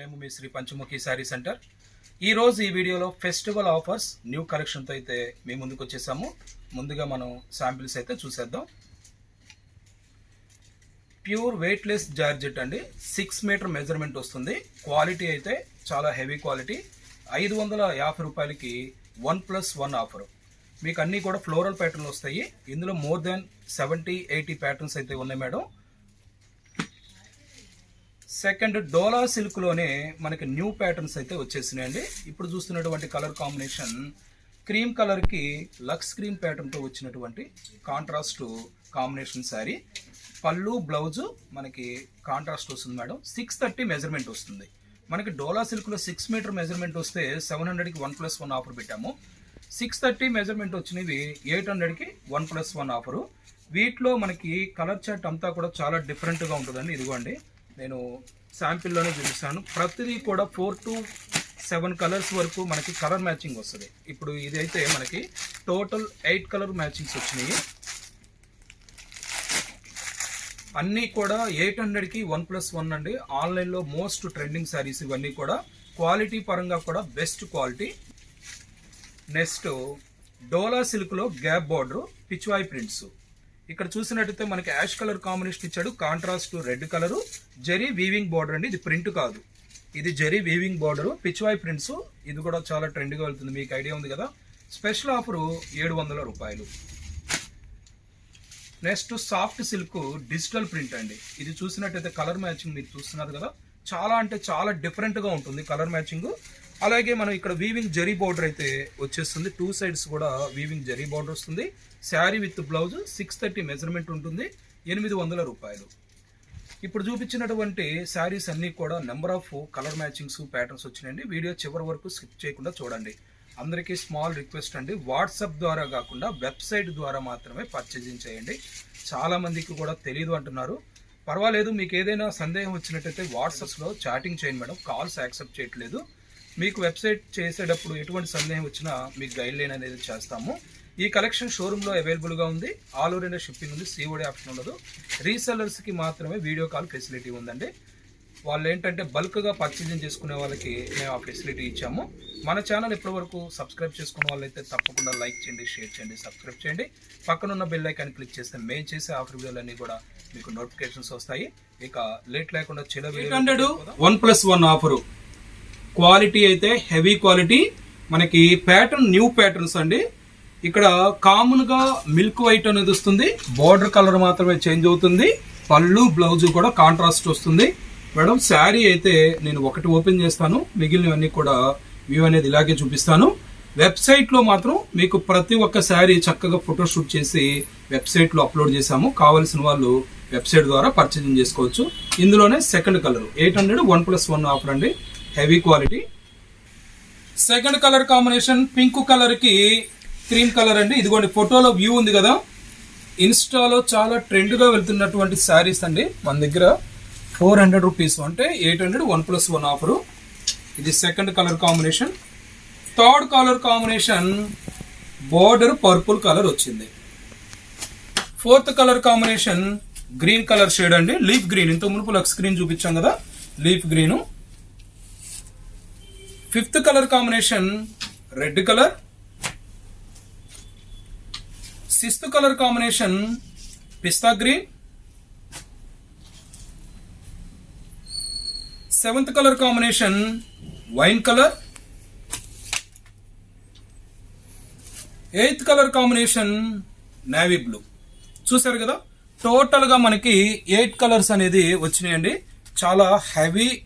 మేము మీ శ్రీ పంచముఖి శారీ సెంటర్. ఈ రోజు ఈ వీడియోలో ఫెస్టివల్ ఆఫర్స్ న్యూ కలెక్షన్తో అయితే మీ ముందుకు వచ్చేసాము. ముందుగా మనం శాంపిల్స్ అయితే చూసేద్దాం. ప్యూర్ వెయిట్లెస్ జార్జెట్ అండి. సిక్స్ మీటర్ మెజర్మెంట్ వస్తుంది. క్వాలిటీ అయితే చాలా హెవీ క్వాలిటీ. ఐదు వందల యాభై రూపాయలకి వన్ ప్లస్ వన్ ఆఫర్. మీకు అన్నీ కూడా ఫ్లోరల్ ప్యాటర్న్లు వస్తాయి. ఇందులో more than seventy eighty patterns అయితే ఉన్నాయి మేడం. సెకండ్ డోలా సిల్క్లోనే మనకి న్యూ ప్యాటర్న్స్ అయితే వచ్చేసినాయండి. ఇప్పుడు చూస్తున్నటువంటి కలర్ కాంబినేషన్ క్రీమ్ కలర్కి లక్స్ క్రీమ్ ప్యాటర్న్తో వచ్చినటువంటి కాంట్రాస్ట్ కాంబినేషన్ శారీ. పళ్ళు బ్లౌజు మనకి కాంట్రాస్ట్ వస్తుంది మేడం. సిక్స్ థర్టీ మెజర్మెంట్ వస్తుంది. మనకి డోలా సిల్క్లో సిక్స్ మీటర్ మెజర్మెంట్ వస్తే సెవెన్ హండ్రెడ్కి వన్ ప్లస్ వన్ ఆఫర్ పెట్టాము. సిక్స్ థర్టీ మెజర్మెంట్ వచ్చినవి ఎయిట్ హండ్రెడ్కి వన్ ప్లస్ వన్ ఆఫరు. వీటిలో మనకి కలర్ చార్ట్ అంతా కూడా చాలా డిఫరెంట్గా ఉంటుందండి. ఇదిగోండి. నేను శాంపిల్లోనే చూపిస్తాను. ప్రతిదీ కూడా ఫోర్ టు సెవెన్ కలర్స్ వరకు మనకి కలర్ మ్యాచింగ్ వస్తుంది. ఇప్పుడు ఇదైతే మనకి టోటల్ ఎయిట్ కలర్ మ్యాచింగ్స్ వచ్చినాయి. అన్నీ కూడా ఎయిట్ హండ్రెడ్కి వన్ ప్లస్ వన్ అండి. ఆన్లైన్లో మోస్ట్ ట్రెండింగ్ శారీస్ ఇవన్నీ కూడా క్వాలిటీ పరంగా కూడా బెస్ట్ క్వాలిటీ నెక్స్ట్ డోలా సిల్క్లో గ్యాప్ బార్డరు పిచ్వాయ్ ప్రింట్స్ ఇక్కడ చూసినట్టయితే మనకి యాష్ కలర్ కాంబినేషన్ ఇచ్చాడు. Contrast red colour. Zari weaving border అండి. ఇది ప్రింట్ కాదు. ఇది zari weaving border. Pichwai prints. ఇది కూడా చాలా ట్రెండ్గా వెళ్తుంది. మీకు ఐడియా ఉంది కదా? స్పెషల్ ఆఫరు ఏడు వందల రూపాయలు. Next soft silk digital print అండి. ఇది చూసినట్టయితే కలర్ మ్యాచింగ్ మీరు చూస్తున్నారు కదా? చాలా అంటే చాలా డిఫరెంట్గా ఉంటుంది కలర్ మ్యాచింగ్. అలాగే మనం ఇక్కడ వీవింగ్ జరీ బార్డర్ అయితే వచ్చేస్తుంది. టూ సైడ్స్ కూడా వీవింగ్ జరీ బార్డర్ వస్తుంది. Sari with blouse six thirty measurement ఉంటుంది. ఎనిమిది వందల రూపాయలు. ఇప్పుడు చూపించినటువంటి శారీస్ అన్నీ కూడా number of colour matchings patterns వచ్చినాయండి. వీడియో చివరి వరకు స్కిప్ చేయకుండా చూడండి. అందరికీ స్మాల్ రిక్వెస్ట్ అండి. వాట్సాప్ ద్వారా కాకుండా వెబ్సైట్ ద్వారా మాత్రమే పర్చేజింగ్ చేయండి. చాలామందికి కూడా తెలియదు అంటున్నారు. పర్వాలేదు మీకు ఏదైనా సందేహం వచ్చినట్టయితే వాట్సాప్లో చాటింగ్ చేయండి మేడం. కాల్స్ యాక్సెప్ట్ చేయట్లేదు. మీకు వెబ్సైట్ చేసేటప్పుడు ఎటువంటి సందేహం వచ్చినా మీకు గైడ్ లైన్ అనేది చేస్తాము. ఈ కలెక్షన్ షోరూంలో అవైలబుల్గా ఉంది. ఆల్ ఓవర్ ఇండియా షిప్పింగ్ ఉంది. సిఓడి ఆప్షన్ ఉండదు. రీసెల్లర్స్కి మాత్రమే వీడియో కాల్ ఫెసిలిటీ ఉందండి. వాళ్ళు ఏంటంటే బల్క్గా పర్చేజింగ్ చేసుకునే వాళ్ళకి మేము ఆ ఫెసిలిటీ ఇచ్చాము. మన ఛానల్ ఇప్పటివరకు సబ్స్క్రైబ్ చేసుకున్న వాళ్ళైతే తప్పకుండా లైక్ చేయండి షేర్ చేయండి సబ్స్క్రైబ్ చేయండి. పక్కనున్న బెల్ ఐకాన్ క్లిక్ చేస్తే మేము చేసే ఆఫర్ వీడియోలన్నీ కూడా మీకు నోటిఫికేషన్స్ వస్తాయి. ఇక లేట్ లేకుండా చిన్న hundred one plus one offer quality అయితే హెవీ క్వాలిటీ. మనకి ప్యాటర్న్ న్యూ ప్యాటర్న్స్ అండి. ఇక్కడ కామన్గా మిల్క్ వైట్ అనేది వస్తుంది. బార్డర్ కలర్ మాత్రమే చేంజ్ అవుతుంది. పళ్ళు బ్లౌజ్ కూడా కాంట్రాస్ట్ వస్తుంది. మేడం శారీ అయితే నేను ఒకటి ఓపెన్ చేస్తాను. మిగిలినవన్నీ కూడా వ్యూ అనేది ఇలాగే చూపిస్తాను. వెబ్సైట్లో మాత్రం మీకు ప్రతి ఒక్క శారీ చక్కగా ఫోటో షూట్ చేసి వెబ్సైట్లో అప్లోడ్ చేశాము. కావాల్సిన వాళ్ళు వెబ్సైట్ ద్వారా పర్చేజింగ్ చేసుకోవచ్చు. ఇందులోనే second colour. Eight hundred one plus one offer అండి. Heavy quality. Second colour combination pink కలర్కి క్రీమ్ కలర్ అండి. ఇదిగోండి ఫోటోలో వ్యూ ఉంది కదా. ఇన్స్టాలో చాలా ట్రెండ్గా వెళ్తున్నటువంటి శారీస్ అండి. మన దగ్గర ఫోర్ హండ్రెడ్ రూపీస్ అంటే eight hundred one plus one offer. ఇది second colour combination. Third colour combination border purple colour వచ్చింది. Fourth colour combination green colour shade అండి. Leaf green. ఇంత మునుపు లక్ స్క్రీన్ చూపించాం కదా. Leaf green. Fifth colour combination red colour. Sixth colour combination pista green. Seventh colour combination wine colour. Eighth colour combination navy blue. చూసారు కదా? టోటల్గా మనకి eight colours అనేది వచ్చినాయండి. చాలా హెవీ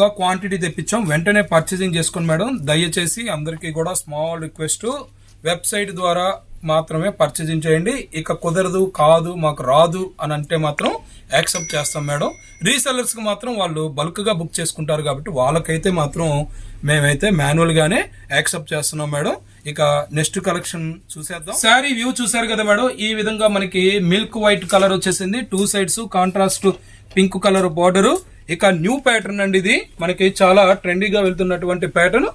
గా క్వాంటిటీ తెప్పించాం. వెంటనే పర్చేసింగ్ చేసుకోండి మేడం. దయచేసి అందరికీ కూడా స్మాల్ రిక్వెస్ట్ వెబ్సైట్ ద్వారా మాత్రమే పర్చేసింగ్ చేయండి. ఇక కుదరదు కాదు మాకు రాదు అని అంటే మాత్రం యాక్సెప్ట్ చేస్తాం మేడం. రీసెల్లర్స్కి మాత్రం వాళ్ళు బల్క్గా బుక్ చేసుకుంటారు కాబట్టి వాళ్ళకైతే మాత్రం మేమైతే మాన్యువల్గానే యాక్సెప్ట్ చేస్తున్నాం మేడం. ఇక నెక్స్ట్ కలెక్షన్ చూసేద్దాం. శారీ వ్యూ చూసారు కదా మేడం. ఈ విధంగా మనకి మిల్క్ వైట్ కలర్ వచ్చేసింది. Two sides contrast pink colour border ఇక న్యూ ప్యాటర్న్ అండి ఇది. మనకి చాలా ట్రెండీగా వెళ్తున్నటువంటి ప్యాటర్న్.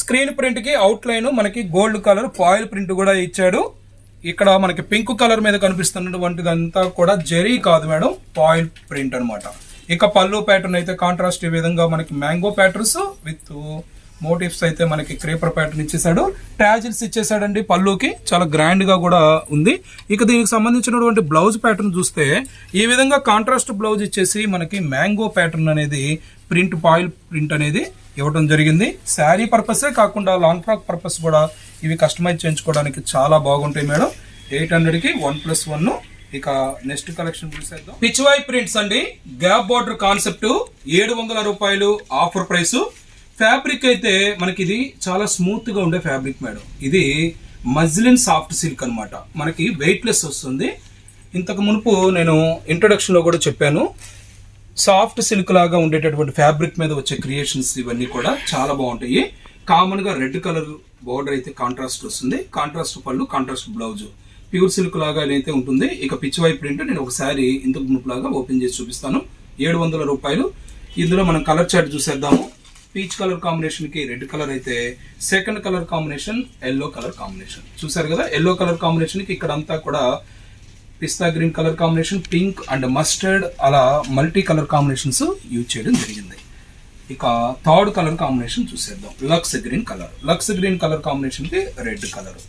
స్క్రీన్ ప్రింట్కి అవుట్ లైన్ మనకి గోల్డ్ కలర్ ఫాయిల్ ప్రింట్ కూడా ఇచ్చాడు. ఇక్కడ మనకి పింక్ కలర్ మీద కనిపిస్తున్నటువంటిదంతా కూడా జరీ కాదు మేడం ఫాయిల్ ప్రింట్ అన్నమాట. ఇక పళ్ళు ప్యాటర్న్ అయితే కాంట్రాస్ట్ ఈ విధంగా మనకి మ్యాంగో ప్యాటర్న్స్ విత్ మోటివ్స్ అయితే మనకి క్రేపర్ ప్యాటర్న్ ఇచ్చేసాడు ట్యాజిల్స్ ఇచ్చేసాడండి పళ్ళుకి చాలా గ్రాండ్గా కూడా ఉంది. ఇక దీనికి సంబంధించినటువంటి బ్లౌజ్ ప్యాటర్న్ చూస్తే ఈ విధంగా కాంట్రాస్ట్ బ్లౌజ్ ఇచ్చేసి మనకి మ్యాంగో ప్యాటర్న్ అనేది ప్రింట్ పాయిల్ ప్రింట్ అనేది ఇవ్వడం జరిగింది. శారీ పర్పసే కాకుండా లాంగ్ ఫ్రాక్ పర్పస్ కూడా ఇవి కస్టమైజ్ చేయించుకోవడానికి చాలా బాగుంటాయి మేడం. ఎయిట్ హండ్రెడ్కి వన్ ప్లస్ వన్ ఇక నెక్స్ట్ కలెక్షన్ చూసేద్దాం. పిచ్వాయ్ ప్రింట్స్ అండి. గ్యాప్ బార్డర్ కాన్సెప్ట్ ఏడు వందల రూపాయలు ఆఫర్ ప్రైస్. ఫ్యాబ్రిక్ అయితే మనకి ఇది చాలా స్మూత్గా ఉండే ఫ్యాబ్రిక్ మేడం. ఇది మజ్లిన్ సాఫ్ట్ సిల్క్ అన్నమాట. మనకి వెయిట్ లెస్ వస్తుంది. ఇంతకు మునుపు నేను ఇంట్రొడక్షన్లో కూడా చెప్పాను. సాఫ్ట్ సిల్క్ లాగా ఉండేటటువంటి ఫ్యాబ్రిక్ మీద వచ్చే క్రియేషన్స్ ఇవన్నీ కూడా చాలా బాగుంటాయి. కామన్గా రెడ్ కలర్ బోర్డర్ అయితే కాంట్రాస్ట్ వస్తుంది. Contrast pallu contrast blouse pure silk లాగా అయితే ఉంటుంది ఇక పిచ్చివై ప్రింట్ నేను ఒకసారి ఇంతకు మునుపు లాగా ఓపెన్ చేసి చూపిస్తాను. ఏడు వందల రూపాయలు. ఇందులో మనం కలర్ చార్ట్ చూసేద్దాము. పీచ్ కలర్ కాంబినేషన్కి రెడ్ కలర్ అయితే second colour combination yellow colour combination. చూసారు కదా? ఎల్లో కలర్ కాంబినేషన్కి ఇక్కడ అంతా కూడా pista green colour combination pink and mustard అలా మల్టీ కలర్ కాంబినేషన్స్ యూజ్ చేయడం జరిగింది. ఇక థర్డ్ కలర్ కాంబినేషన్ చూసేద్దాం. Lux green colour. Lux green colour కాంబినేషన్కి red colour.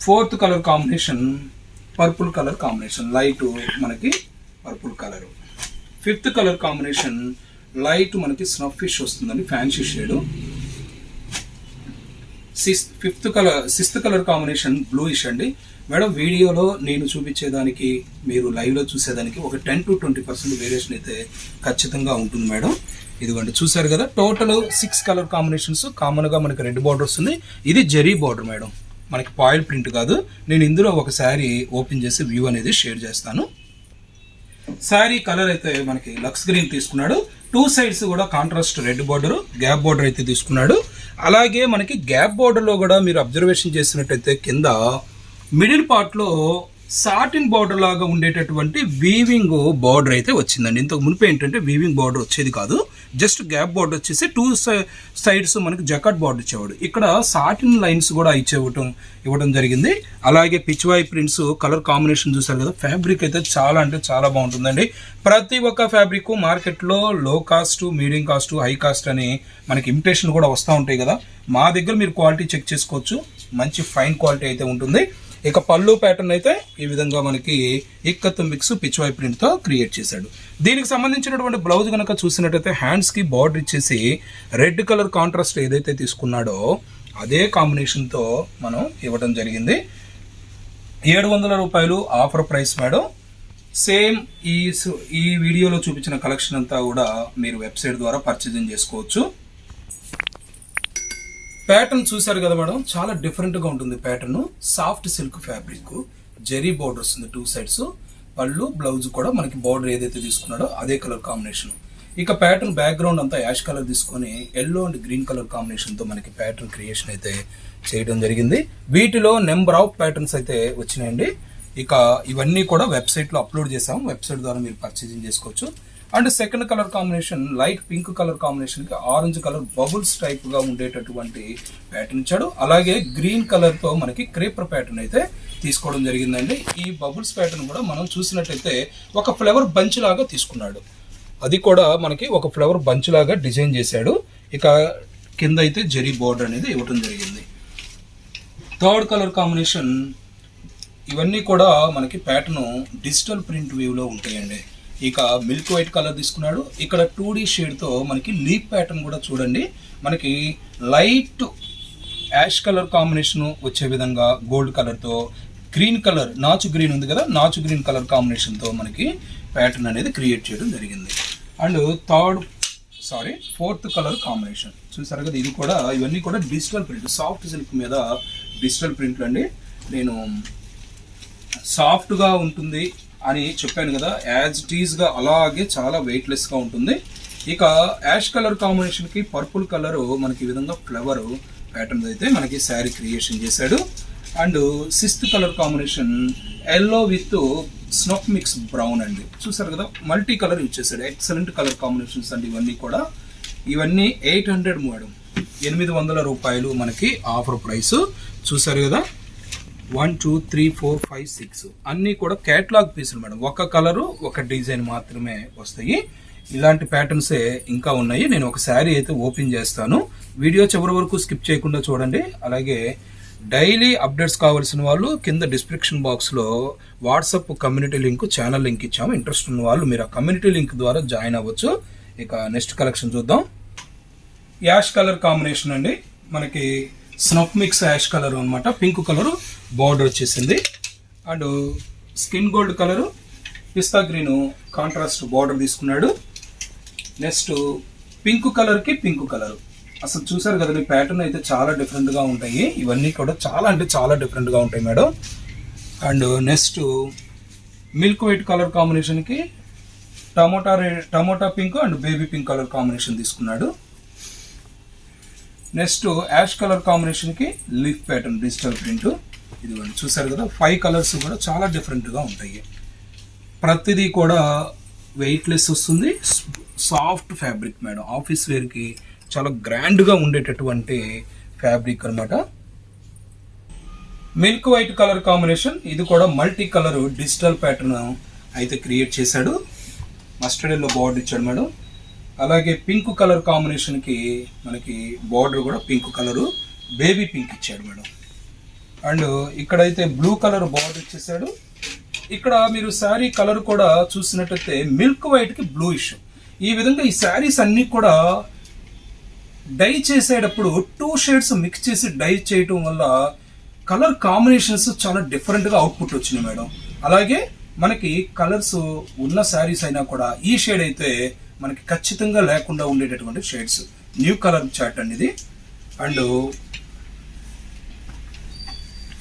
Fourth colour combination purple colour combination. Light మనకి purple colour. Fifth colour combination light మనకి snuff fish వస్తుందండి fancy shade. Sixth fifth colour sixth colour combination bluish అండి. Madam వీడియోలో నేను చూపించేదానికి మీరు లైవ్లో చూసేదానికి ఒక ten to twenty percent variation అయితే ఖచ్చితంగా ఉంటుంది మేడం. ఇదిగోండి చూసారు కదా టోటల్ సిక్స్ కలర్ కాంబినేషన్స్. కామన్గా మనకి రెడ్ బార్డర్ వస్తుంది. ఇది జెరీ బార్డర్ మేడం. మనకి పాయిల్ ప్రింట్ కాదు. నేను ఇందులో ఒక శారీ ఓపెన్ చేసి వ్యూ అనేది షేర్ చేస్తాను. శారీ కలర్ అయితే మనకి లక్స్ గ్రీన్ తీసుకున్నాడు. టూ సైడ్స్ కూడా contrast red border gap border అయితే తీసుకున్నాడు. అలాగే మనకి గ్యాప్ బార్డర్లో కూడా మీరు అబ్జర్వేషన్ చేసినట్టయితే కింద మిడిల్ పార్ట్లో సాటిన్ బార్డర్ లాగా ఉండేటటువంటి వీవింగ్ బార్డర్ అయితే వచ్చిందండి. ఇంతకు మునిపే ఏంటంటే వీవింగ్ బార్డర్ వచ్చేది కాదు. జస్ట్ గ్యాప్ బోర్డు వచ్చేసి టూ సైడ్స్ మనకి జకాట్ బోర్డు ఇచ్చేవాడు. ఇక్కడ సాటిన్ లైన్స్ కూడా ఇచ్చేవటం ఇవ్వడం జరిగింది. అలాగే పిచ్వాయ్ ప్రింట్స్ కలర్ కాంబినేషన్ చూసారు కదా ఫ్యాబ్రిక్ అయితే చాలా అంటే చాలా బాగుంటుందండి. ప్రతి ఒక్క ఫ్యాబ్రిక్ మార్కెట్లో low cost medium cost high cost అని మనకి ఇమిటేషన్ కూడా వస్తూ ఉంటాయి కదా. మా దగ్గర మీరు క్వాలిటీ చెక్ చేసుకోవచ్చు. మంచి ఫైన్ క్వాలిటీ అయితే ఉంటుంది. ఇక పళ్ళు ప్యాటర్న్ అయితే ఈ విధంగా మనకి ఇక్కత్ మిక్స్ పిచ్వాయ్ ప్రింట్తో క్రియేట్ చేశాడు. దీనికి సంబంధించినటువంటి బ్లౌజ్ కనుక చూసినట్టయితే హ్యాండ్స్కి బార్డర్ ఇచ్చేసి రెడ్ కలర్ కాంట్రాస్ట్ ఏదైతే తీసుకున్నాడో అదే కాంబినేషన్తో మనం ఇవ్వడం జరిగింది. ఏడు వందల రూపాయలు ఆఫర్ ప్రైస్ మేడం. సేమ్ ఈ ఈ వీడియోలో చూపించిన కలెక్షన్ అంతా కూడా మీరు వెబ్సైట్ ద్వారా పర్చేజింగ్ చేసుకోవచ్చు. ప్యాటర్న్ చూశారు కదా మేడం చాలా డిఫరెంట్గా ఉంటుంది pattern soft silk fabric zari border వస్తుంది టూ సైడ్స్ పళ్ళు బ్లౌజ్ కూడా మనకి బోర్డర్ ఏదైతే తీసుకున్నాడో అదే కలర్ కాంబినేషన్ ఇక ప్యాటర్న్ బ్యాక్గ్రౌండ్ అంతా యాష్ కలర్ తీసుకొని ఎల్లో అండ్ గ్రీన్ కలర్ కాంబినేషన్తో మనకి ప్యాటర్న్ క్రియేషన్ అయితే చేయడం జరిగింది. వీటిలో నెంబర్ ఆఫ్ ప్యాటర్న్స్ అయితే వచ్చినాయండి. ఇక ఇవన్నీ కూడా వెబ్సైట్లో అప్లోడ్ చేసాము వెబ్సైట్ ద్వారా మీరు పర్చేజింగ్ చేసుకోవచ్చు. And second colour combination light pink colour కాంబినేషన్కి ఆరెంజ్ కలర్ బబుల్స్ టైప్గా ఉండేటటువంటి ప్యాటర్న్ ఇచ్చాడు. అలాగే గ్రీన్ కలర్తో మనకి క్రేపర్ ప్యాటర్న్ అయితే తీసుకోవడం జరిగిందండి. ఈ బబుల్స్ ప్యాటర్న్ కూడా మనం చూసినట్టయితే ఒక ఫ్లవర్ బంచ్ లాగా తీసుకున్నాడు. అది కూడా మనకి ఒక ఫ్లవర్ బంచ్ లాగా డిజైన్ చేశాడు. ఇక కింద అయితే జెరీ బోర్డర్ అనేది ఇవ్వటం జరిగింది. థర్డ్ కలర్ కాంబినేషన్ ఇవన్నీ కూడా మనకి ప్యాటర్న్ డిజిటల్ ప్రింట్లో ఉంటాయండి. ఇక మిల్క్ వైట్ కలర్ తీసుకున్నాడు. ఇక్కడ టూ డీ షేడ్తో మనకి లీప్ ప్యాటర్న్ కూడా చూడండి. మనకి లైట్ యాష్ కలర్ కాంబినేషన్ వచ్చే విధంగా గోల్డ్ కలర్తో గ్రీన్ కలర్ నాచు గ్రీన్ ఉంది కదా నాచు గ్రీన్ కలర్ కాంబినేషన్తో మనకి ప్యాటర్న్ అనేది క్రియేట్ చేయడం జరిగింది. And third sorry fourth colour combination. చూసారు కదా ఇది కూడా ఇవన్నీ కూడా డిజిటల్ ప్రింట్ సాఫ్ట్ సిల్క్ మీద డిజిటల్ ప్రింట్లు అండి. నేను సాఫ్ట్గా ఉంటుంది అని చెప్పాను కదా యాజ్ టీజ్గా అలాగే చాలా వెయిట్లెస్గా ఉంటుంది. ఇక యాష్ కలర్ కాంబినేషన్కి పర్పుల్ కలరు మనకి ఈ విధంగా ఫ్లవర్ ప్యాటర్న్ అయితే మనకి శారీ క్రియేషన్ చేశాడు. And sixth colour combination yellow with snuff mix brown అండి. చూసారు కదా మల్టీ కలర్ యూజ్ చేశాడు. ఎక్సలెంట్ కలర్ కాంబినేషన్స్ అండి ఇవన్నీ కూడా. ఇవన్నీ ఎయిట్ హండ్రెడ్ మేడం. ఎనిమిది వందల రూపాయలు మనకి ఆఫర్ ప్రైస్ చూసారు కదా one two three four five six. అన్నీ కూడా క్యాట్లాగ్ పీసులు మేడం. ఒక కలరు ఒక డిజైన్ మాత్రమే వస్తాయి. ఇలాంటి ప్యాటర్న్సే ఇంకా ఉన్నాయి. నేను ఒక శారీ అయితే ఓపెన్ చేస్తాను. వీడియో చివరి వరకు స్కిప్ చేయకుండా చూడండి. అలాగే డైలీ అప్డేట్స్ కావాల్సిన వాళ్ళు కింద డిస్క్రిప్షన్ బాక్స్లో WhatsApp community link channel link ఇచ్చాము. ఇంట్రెస్ట్ ఉన్న వాళ్ళు మీరు ఆ కమ్యూనిటీ లింక్ ద్వారా జాయిన్ అవ్వచ్చు. ఇక నెక్స్ట్ కలెక్షన్ చూద్దాం. యాష్ కలర్ కాంబినేషన్ అండి. మనకి స్నఫ్ మిక్స్ యాష్ కలర్ అనమాట పింక్ కలరు బార్డర్ వచ్చేసింది. And skin gold colour pista green contrast border తీసుకున్నాడు. నెక్స్ట్ పింక్ కలర్కి పింక్ కలర్ అసలు చూసారు కదండి ప్యాటర్న్ అయితే చాలా డిఫరెంట్గా ఉంటాయి. ఇవన్నీ కూడా చాలా అంటే చాలా డిఫరెంట్గా ఉంటాయి madam. And next milk white colour కాంబినేషన్కి tomato tomato pink and baby pink colour combination తీసుకున్నాడు. నెక్స్ట్ యాష్ కలర్ కాంబినేషన్కి లీఫ్ ప్యాటర్న్ డిజిటల్ ప్రింట్. ఇదిగోండి చూసారు కదా ఫైవ్ కలర్స్ కూడా చాలా డిఫరెంట్గా ఉంటాయి. ప్రతిదీ కూడా వెయిట్లెస్ వస్తుంది. Soft fabric madam. ఆఫీస్ వేర్కి చాలా గ్రాండ్గా ఉండేటటువంటి ఫ్యాబ్రిక్ అనమాట మిల్క్ వైట్ కలర్ కాంబినేషన్ ఇది కూడా మల్టీ కలర్ డిజిటల్ ప్యాటర్న్ అయితే క్రియేట్ చేశాడు. మస్టర్డ్ ఎల్లో బార్డర్ ఇచ్చాడు మేడం. అలాగే పింక్ కలర్ కాంబినేషన్కి మనకి బార్డర్ కూడా పింక్ కలరు బేబీ పింక్ ఇచ్చాడు మేడం. అండ్ ఇక్కడైతే బ్లూ కలర్ బార్డర్ ఇచ్చేసాడు. ఇక్కడ మీరు శారీ కలర్ కూడా చూసినట్టయితే మిల్క్ వైట్కి బ్లూ ఇష్యూ ఈ విధంగా ఈ శారీస్ అన్నీ కూడా డై చేసేటప్పుడు టూ షేడ్స్ మిక్స్ చేసి డై చేయటం వల్ల కలర్ కాంబినేషన్స్ చాలా డిఫరెంట్గా అవుట్పుట్ వచ్చినాయి మేడం. అలాగే మనకి కలర్స్ ఉన్న శారీస్ అయినా కూడా ఈ షేడ్ అయితే మనకి ఖచ్చితంగా లేకుండా ఉండేటటువంటి షేడ్స్. న్యూ కలర్ చార్ట్ అండి ఇది and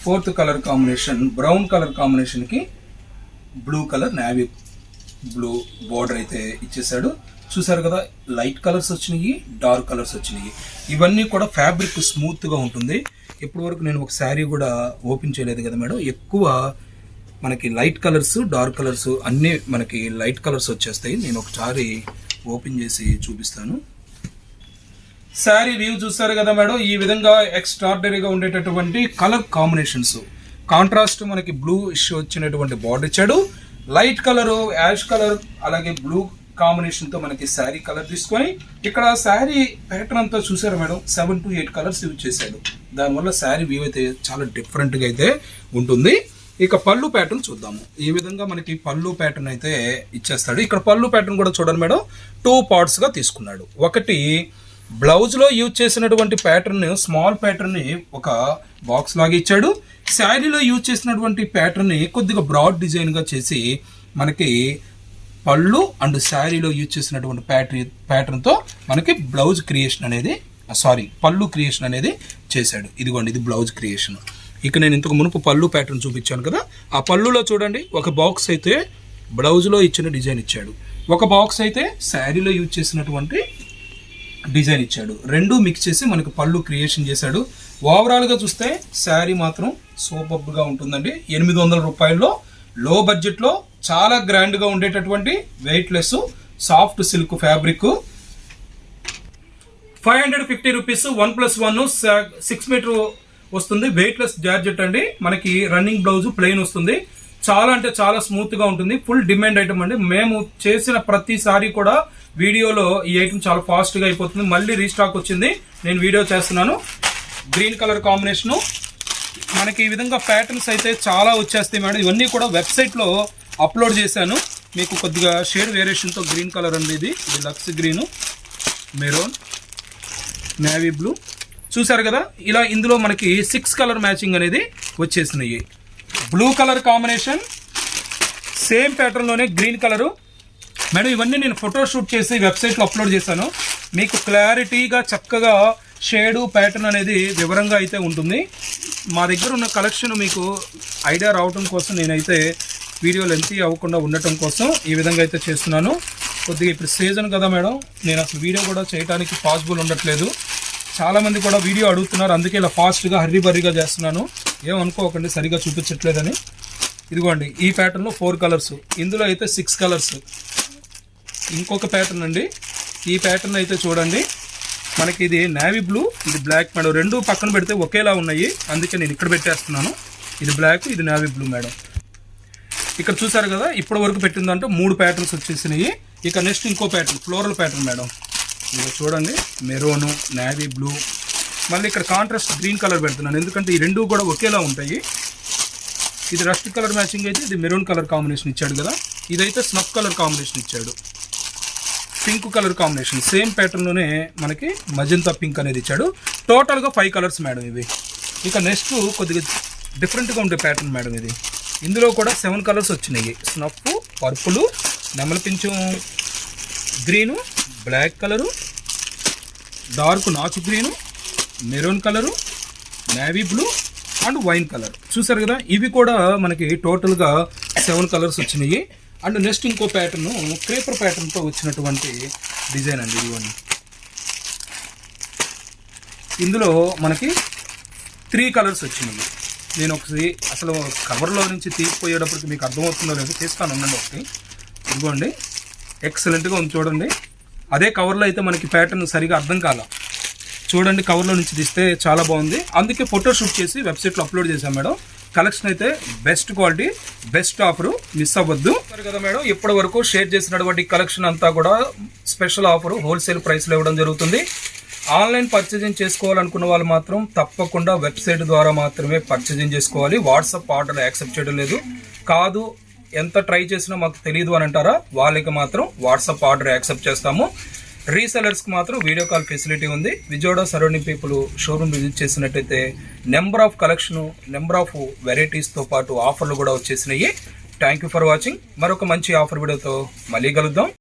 fourth colour combination brown colour కాంబినేషన్కి blue colour navy blue border అయితే ఇచ్చేసాడు చూసారు కదా లైట్ కలర్స్ వచ్చినాయి డార్క్ కలర్స్ వచ్చినాయి. ఇవన్నీ కూడా ఫ్యాబ్రిక్ స్మూత్గా ఉంటుంది. ఇప్పటి వరకు నేను ఒక శారీ కూడా ఓపెన్ చేయలేదు కదా మేడం. ఎక్కువ మనకి లైట్ కలర్స్ డార్క్ కలర్స్ అన్నీ మనకి లైట్ కలర్స్ వచ్చేస్తాయి. నేను ఒకసారి ఓపెన్ చేసి చూపిస్తాను. శారీ వ్యూ చూస్తారు కదా మేడం ఈ విధంగా ఎక్స్ట్రాడినరీగా ఉండేటటువంటి కలర్ కాంబినేషన్స్ కాంట్రాస్ట్ మనకి బ్లూ ఇష్యూ వచ్చినటువంటి బార్డర్ ఇచ్చాడు. లైట్ కలర్ యాష్ కలర్ అలాగే బ్లూ కాంబినేషన్తో మనకి శారీ కలర్ తీసుకొని ఇక్కడ శారీ ప్యాటర్న్ అంతా చూసారు madam? Seven to eight colours use చేశాడు. దానివల్ల శారీ వ్యూ అయితే చాలా డిఫరెంట్గా అయితే ఉంటుంది. ఇక పళ్ళు ప్యాటర్న్ చూద్దాము. ఈ విధంగా మనకి పళ్ళు ప్యాటర్న్ అయితే ఇచ్చేస్తాడు. ఇక్కడ పళ్ళు ప్యాటర్న్ కూడా చూడండి మేడం. టూ పార్ట్స్గా తీసుకున్నాడు. ఒకటి బ్లౌజ్లో యూజ్ చేసినటువంటి ప్యాటర్న్ స్మాల్ ప్యాటర్న్ని ఒక బాక్స్ లాగా ఇచ్చాడు. శారీలో యూజ్ చేసినటువంటి ప్యాటర్న్ని కొద్దిగా బ్రాడ్ డిజైన్గా చేసి మనకి పళ్ళు అండ్ శారీలో యూజ్ చేసినటువంటి ప్యాటర్న్ ప్యాటర్న్తో మనకి బ్లౌజ్ క్రియేషన్ అనేది సారీ పళ్ళు క్రియేషన్ అనేది చేశాడు. ఇదిగోండి ఇది బ్లౌజ్ క్రియేషన్. ఇక నేను ఇంతకు మునుపు పళ్ళు ప్యాటర్న్ చూపించాను కదా. ఆ పళ్ళులో చూడండి ఒక బాక్స్ అయితే బ్లౌజ్లో ఇచ్చిన డిజైన్ ఇచ్చాడు. ఒక బాక్స్ అయితే శారీలో యూజ్ చేసినటువంటి డిజైన్ ఇచ్చాడు. రెండు మిక్స్ చేసి మనకు పళ్ళు క్రియేషన్ చేశాడు. ఓవరాల్గా చూస్తే శారీ మాత్రం సూపర్గా ఉంటుందండి. ఎనిమిది వందల రూపాయల్లో లో బడ్జెట్లో చాలా గ్రాండ్గా ఉండేటటువంటి weightless soft silk fabric five hundred fifty rupees one plus one six metre వస్తుంది. వెయిట్లెస్ జార్జెట్ అండి. మనకి రన్నింగ్ బ్లౌజ్ ప్లెయిన్ వస్తుంది. చాలా అంటే చాలా స్మూత్గా ఉంటుంది. ఫుల్ డిమాండ్ ఐటమ్ అండి. మేము చేసిన ప్రతిసారి కూడా వీడియోలో ఈ ఐటమ్ చాలా ఫాస్ట్గా అయిపోతుంది. మళ్ళీ రీస్టాక్ వచ్చింది. నేను వీడియో చేస్తున్నాను. గ్రీన్ కలర్ కాంబినేషను మనకి ఈ విధంగా ప్యాటర్న్స్ అయితే చాలా వచ్చేస్తాయి మేడం. ఇవన్నీ కూడా వెబ్సైట్లో అప్లోడ్ చేశాను. మీకు కొద్దిగా షేడ్ వేరియేషన్తో గ్రీన్ కలర్ అండి ఇది. ఇది లక్స్ గ్రీను మెరూన్ నేవీ బ్లూ చూసారు కదా? ఇలా ఇందులో మనకి సిక్స్ కలర్ మ్యాచింగ్ అనేది వచ్చేసినాయి. బ్లూ కలర్ కాంబినేషన్ సేమ్ ప్యాటర్న్లోనే గ్రీన్ కలరు మేడం ఇవన్నీ నేను ఫోటో షూట్ చేసి వెబ్సైట్లో అప్లోడ్ చేశాను. మీకు క్లారిటీగా చక్కగా షేడు ప్యాటర్న్ అనేది వివరంగా అయితే ఉంటుంది. మా దగ్గర ఉన్న కలెక్షన్ మీకు ఐడియా రావటం కోసం నేనైతే వీడియో లెంతీ అవ్వకుండా ఉండటం కోసం ఈ విధంగా అయితే చేస్తున్నాను. కొద్దిగా ఇప్పుడు సీజన్ కదా మేడం నేను అసలు వీడియో కూడా చేయడానికి పాసిబుల్ ఉండట్లేదు. చాలామంది కూడా వీడియో అడుగుతున్నారు. అందుకే ఇలా ఫాస్ట్గా హర్రీ బర్రీగా చేస్తున్నాను. ఏమనుకోకండి సరిగా చూపించట్లేదని. ఇదిగోండి ఈ ప్యాటర్న్లో ఫోర్ కలర్స్ ఇందులో అయితే సిక్స్ కలర్స్ ఇంకొక ప్యాటర్న్ అండి. ఈ ప్యాటర్న్ అయితే చూడండి. మనకి ఇది నేవీ బ్లూ ఇది బ్లాక్ మేడం రెండు పక్కన పెడితే ఒకేలా ఉన్నాయి. అందుకే నేను ఇక్కడ పెట్టేస్తున్నాను. ఇది బ్లాక్ ఇది నేవీ బ్లూ మేడం ఇక్కడ చూసారు కదా ఇప్పటి వరకు పెట్టిందంటే మూడు ప్యాటర్న్స్ వచ్చేసినాయి. ఇక నెక్స్ట్ ఇంకో ప్యాటర్న్ ఫ్లోరల్ ప్యాటర్న్ మేడం ఇంకా చూడండి మెరూను నావీ బ్లూ. మళ్ళీ ఇక్కడ కాంట్రాస్ట్ గ్రీన్ కలర్ పెడుతున్నాను. ఎందుకంటే ఈ రెండు కూడా ఒకేలా ఉంటాయి. ఇది రస్ట్ కలర్ మ్యాచింగ్ అయితే ఇది మెరూన్ కలర్ కాంబినేషన్ ఇచ్చాడు కదా. ఇదైతే స్నఫ్ కలర్ కాంబినేషన్ ఇచ్చాడు. పింక్ కలర్ కాంబినేషన్ సేమ్ ప్యాటర్న్లోనే మనకి మజంతా పింక్ అనేది ఇచ్చాడు. టోటల్గా ఫైవ్ కలర్స్ మేడం ఇవి. ఇక నెక్స్ట్ కొద్దిగా డిఫరెంట్గా ఉండే ప్యాటర్న్ మేడం ఇది. ఇందులో కూడా సెవెన్ కలర్స్ వచ్చినాయి. స్నఫ్ పర్పులు నెమలి పించం గ్రీను బ్లాక్ కలరు డార్క్ నాచు green maroon colour navy blue and wine colour. చూసారు కదా ఇవి కూడా మనకి టోటల్గా సెవెన్ కలర్స్ వచ్చినాయి. అండ్ నెక్స్ట్ ఇంకో ప్యాటర్న్ క్రేపర్ ప్యాటర్న్తో వచ్చినటువంటి డిజైన్ అండి ఇవన్నీ ఇందులో మనకి త్రీ కలర్స్ వచ్చినాయి. నేను ఒకసారి అసలు కవర్లో నుంచి తీసిపోయేటప్పటికి మీకు అర్థమవుతుందో లేదో తీస్తాను ఉండండి ఒకటి. ఇదిగోండి. ఎక్సలెంట్గా ఉంది చూడండి. అదే కవర్లో అయితే మనకి ప్యాటర్న్ సరిగా అర్థం కాల. చూడండి కవర్లో నుంచి తీస్తే చాలా బాగుంది. అందుకే ఫోటో షూట్ చేసి వెబ్సైట్లో అప్లోడ్ చేశాం మేడం. కలెక్షన్ అయితే best quality best offer miss అవ్వద్దు. కదా మేడం ఇప్పటి వరకు షేర్ చేసినటువంటి కలెక్షన్ అంతా కూడా స్పెషల్ ఆఫర్ హోల్సేల్ ప్రైస్లో ఇవ్వడం జరుగుతుంది. ఆన్లైన్ పర్చేజింగ్ చేసుకోవాలనుకున్న వాళ్ళు మాత్రం తప్పకుండా వెబ్సైట్ ద్వారా మాత్రమే పర్చేజింగ్ చేసుకోవాలి. వాట్సాప్ ఆర్డర్ యాక్సెప్ట్ చేయడం లేదు. కాదు ఎంత ట్రై చేసినా మాకు తెలియదు అని అంటారా? వాళ్ళకి మాత్రం వాట్సాప్ ఆర్డర్ యాక్సెప్ట్ చేస్తాము. రీసెలర్స్కి మాత్రం వీడియో కాల్ ఫెసిలిటీ ఉంది. Vijayawada surrounding people showroom visit చేసినట్టయితే number of collection number of వెరైటీస్తో పాటు ఆఫర్లు కూడా వచ్చేసినాయి. థ్యాంక్ యూ ఫర్ వాచింగ్ మరొక మంచి ఆఫర్ వీడియోతో మళ్ళీ కలుద్దాం.